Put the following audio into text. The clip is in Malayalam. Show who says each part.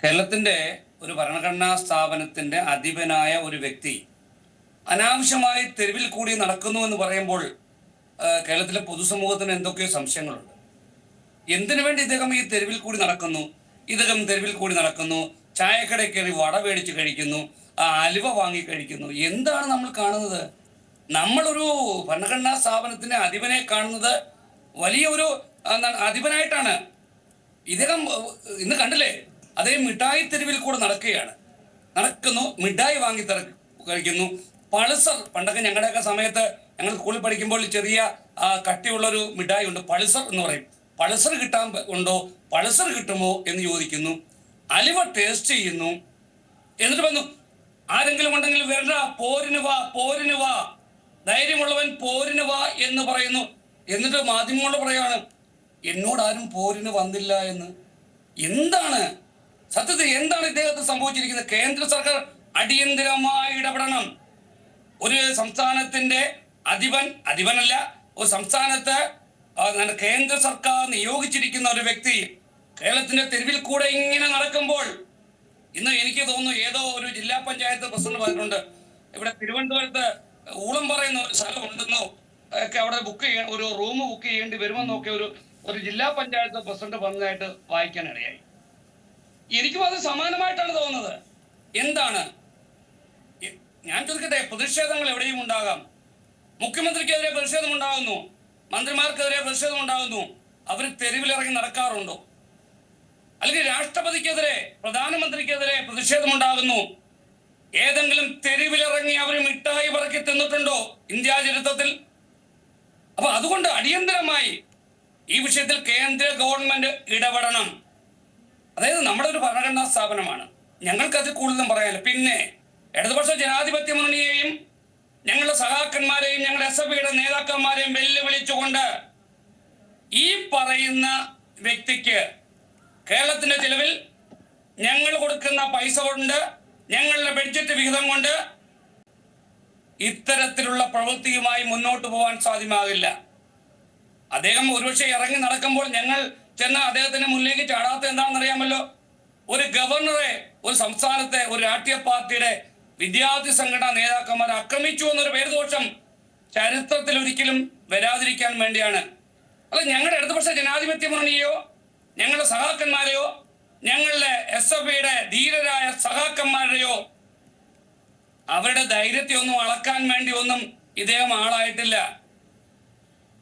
Speaker 1: കേരളത്തിന്റെ ഒരു ഭരണഘടനാ സ്ഥാപനത്തിന്റെ അധിപനായ ഒരു വ്യക്തി അനാവശ്യമായി തെരുവിൽ കൂടി നടക്കുന്നു എന്ന് പറയുമ്പോൾ കേരളത്തിലെ പൊതുസമൂഹത്തിന് എന്തൊക്കെയോ സംശയങ്ങളുണ്ട്. എന്തിനു വേണ്ടി ഇദ്ദേഹം ഈ തെരുവിൽ കൂടി നടക്കുന്നു? ഇദ്ദേഹം തെരുവിൽ കൂടി നടക്കുന്നു ചായക്കടയിൽ കയറി വട മേടിച്ച് കഴിക്കുന്നു അലുവ വാങ്ങി കഴിക്കുന്നു. എന്താണ് നമ്മൾ കാണുന്നത്? നമ്മളൊരു ഭരണഘടനാ സ്ഥാപനത്തിന്റെ അധിപനെ കാണുന്നത് വലിയ ഒരു എന്താണ് അധിപനായിട്ടാണ്. ഇദ്ദേഹം ഇന്ന് കണ്ടില്ലേ? അദ്ദേഹം മിഠായി തെരുവിൽ കൂടെ നടക്കുകയാണ്. നടക്കുന്നു മിഠായി വാങ്ങി തറ കഴിക്കുന്നു. പൾസർ പണ്ടൊക്കെ ഞങ്ങളുടെയൊക്കെ സമയത്ത് ഞങ്ങൾ സ്കൂളിൽ പഠിക്കുമ്പോൾ ചെറിയ കട്ടിയുള്ള കട്ടിയുള്ളൊരു മിഠായി ഉണ്ട് പൾസർ എന്ന് പറയും. പൾസർ കിട്ടാൻ ഉണ്ടോ? പൾസർ കിട്ടുമോ എന്ന് ചോദിക്കുന്നു. അലിവ ടേസ്റ്റ് ചെയ്യുന്നു. എന്നിട്ട് വന്നു ആരെങ്കിലും ഉണ്ടെങ്കിൽ വരണ്ട പോരിന് വാ പോരിന് വാ. ധൈര്യമുള്ളവൻ പോരിന് വാ എന്ന് പറയുന്നു. എന്നിട്ട് മാധ്യമങ്ങളോട് പറയാണ് എന്നോട് ആരും പോരിന് വന്നില്ല എന്ന്. എന്താണ് സത്യത്തിൽ എന്താണ് ഇദ്ദേഹത്തിന് സംഭവിച്ചിരിക്കുന്നത്? കേന്ദ്ര സർക്കാർ അടിയന്തിരമായി ഇടപെടണം. ഒരു സംസ്ഥാനത്തിന്റെ അധിപൻ അധിപനല്ല ഒരു സംസ്ഥാനത്ത് കേന്ദ്ര സർക്കാർ നിയോഗിച്ചിരിക്കുന്ന ഒരു വ്യക്തി കേരളത്തിന്റെ തെരുവിൽ കൂടെ ഇങ്ങനെ നടക്കുമ്പോൾ ഇന്ന് എനിക്ക് തോന്നുന്നു ഏതോ ഒരു ജില്ലാ പഞ്ചായത്ത് പ്രസിഡന്റ് പറഞ്ഞിട്ടുണ്ട് ഇവിടെ തിരുവനന്തപുരത്ത് ഊളം പറയുന്ന ഒരു സ്ഥലം ഉണ്ടെന്നോ ഒക്കെ അവിടെ ബുക്ക് ചെയ്യാൻ ഒരു റൂം ബുക്ക് ചെയ്യേണ്ടി വരുമെന്നൊക്കെ ഒരു ഒരു ജില്ലാ പഞ്ചായത്ത് പ്രസിഡന്റ് പറഞ്ഞതായിട്ട് വായിക്കാൻ ഇടയായി. എനിക്കും അത് സമാനമായിട്ടാണ് തോന്നുന്നത്. എന്താണ്? ഞാൻ ചോദിക്കട്ടെ പ്രതിഷേധങ്ങൾ എവിടെയും ഉണ്ടാകാം. മുഖ്യമന്ത്രിക്കെതിരെ പ്രതിഷേധം ഉണ്ടാകുന്നു. മന്ത്രിമാർക്കെതിരെ പ്രതിഷേധം ഉണ്ടാകുന്നു. അവർ തെരുവിലിറങ്ങി നടക്കാറുണ്ടോ? അല്ലെങ്കിൽ രാഷ്ട്രപതിക്കെതിരെ പ്രധാനമന്ത്രിക്കെതിരെ പ്രതിഷേധമുണ്ടാകുന്നു ഏതെങ്കിലും തെരുവിലിറങ്ങി അവർ മിഠായി പറക്കി തിന്നിട്ടുണ്ടോ ഇന്ത്യ ചരിത്രത്തിൽ? അപ്പൊ അതുകൊണ്ട് അടിയന്തരമായി ഈ വിഷയത്തിൽ കേന്ദ്ര ഗവൺമെന്റ് ഇടപെടണം. അതായത് നമ്മുടെ ഒരു ഭരണഘടനാ സ്ഥാപനമാണ്. ഞങ്ങൾക്കത് കൂടുതലും പറയാനില്ല. പിന്നെ ഇടതുപക്ഷ ജനാധിപത്യ മുന്നണിയെയും ഞങ്ങളുടെ സഹാക്കന്മാരെയും ഞങ്ങളുടെ എസ് എഫ് ഐയുടെ നേതാക്കന്മാരെയും വെല്ലുവിളിച്ചുകൊണ്ട് ഈ പറയുന്ന വ്യക്തിക്ക് കേരളത്തിന്റെ ചിലവിൽ ഞങ്ങൾ കൊടുക്കുന്ന പൈസ കൊണ്ട് ഞങ്ങളുടെ ബഡ്ജറ്റ് വിഹിതം കൊണ്ട് ഇത്തരത്തിലുള്ള പ്രവൃത്തിയുമായി മുന്നോട്ട് പോകാൻ സാധ്യമാകില്ല. അദ്ദേഹം ഒരുപക്ഷെ ഇറങ്ങി നടക്കുമ്പോൾ ഞങ്ങൾ ചെന്ന് അദ്ദേഹത്തിന്റെ മുന്നിലേക്ക് ചാടാത്ത എന്താണെന്നറിയാമല്ലോ? ഒരു ഗവർണറെ ഒരു സംസ്ഥാനത്തെ ഒരു രാഷ്ട്രീയ പാർട്ടിയുടെ വിദ്യാർത്ഥി സംഘടനാ നേതാക്കന്മാർ ആക്രമിച്ചു എന്നൊരു പേരുദോഷം ചരിത്രത്തിൽ ഒരിക്കലും വരാതിരിക്കാൻ വേണ്ടിയാണ്. അല്ല ഞങ്ങളുടെ ഇടതുപക്ഷ ജനാധിപത്യ മുന്നണിയോ ഞങ്ങളുടെ സഹാക്കന്മാരെയോ ഞങ്ങളുടെ എസ് എഫ് ഐയുടെ ധീരരായ സഹാക്കന്മാരെയോ അവരുടെ ധൈര്യത്തെ ഒന്നും അളക്കാൻ വേണ്ടി ഒന്നും ഇദ്ദേഹം ആളായിട്ടില്ല.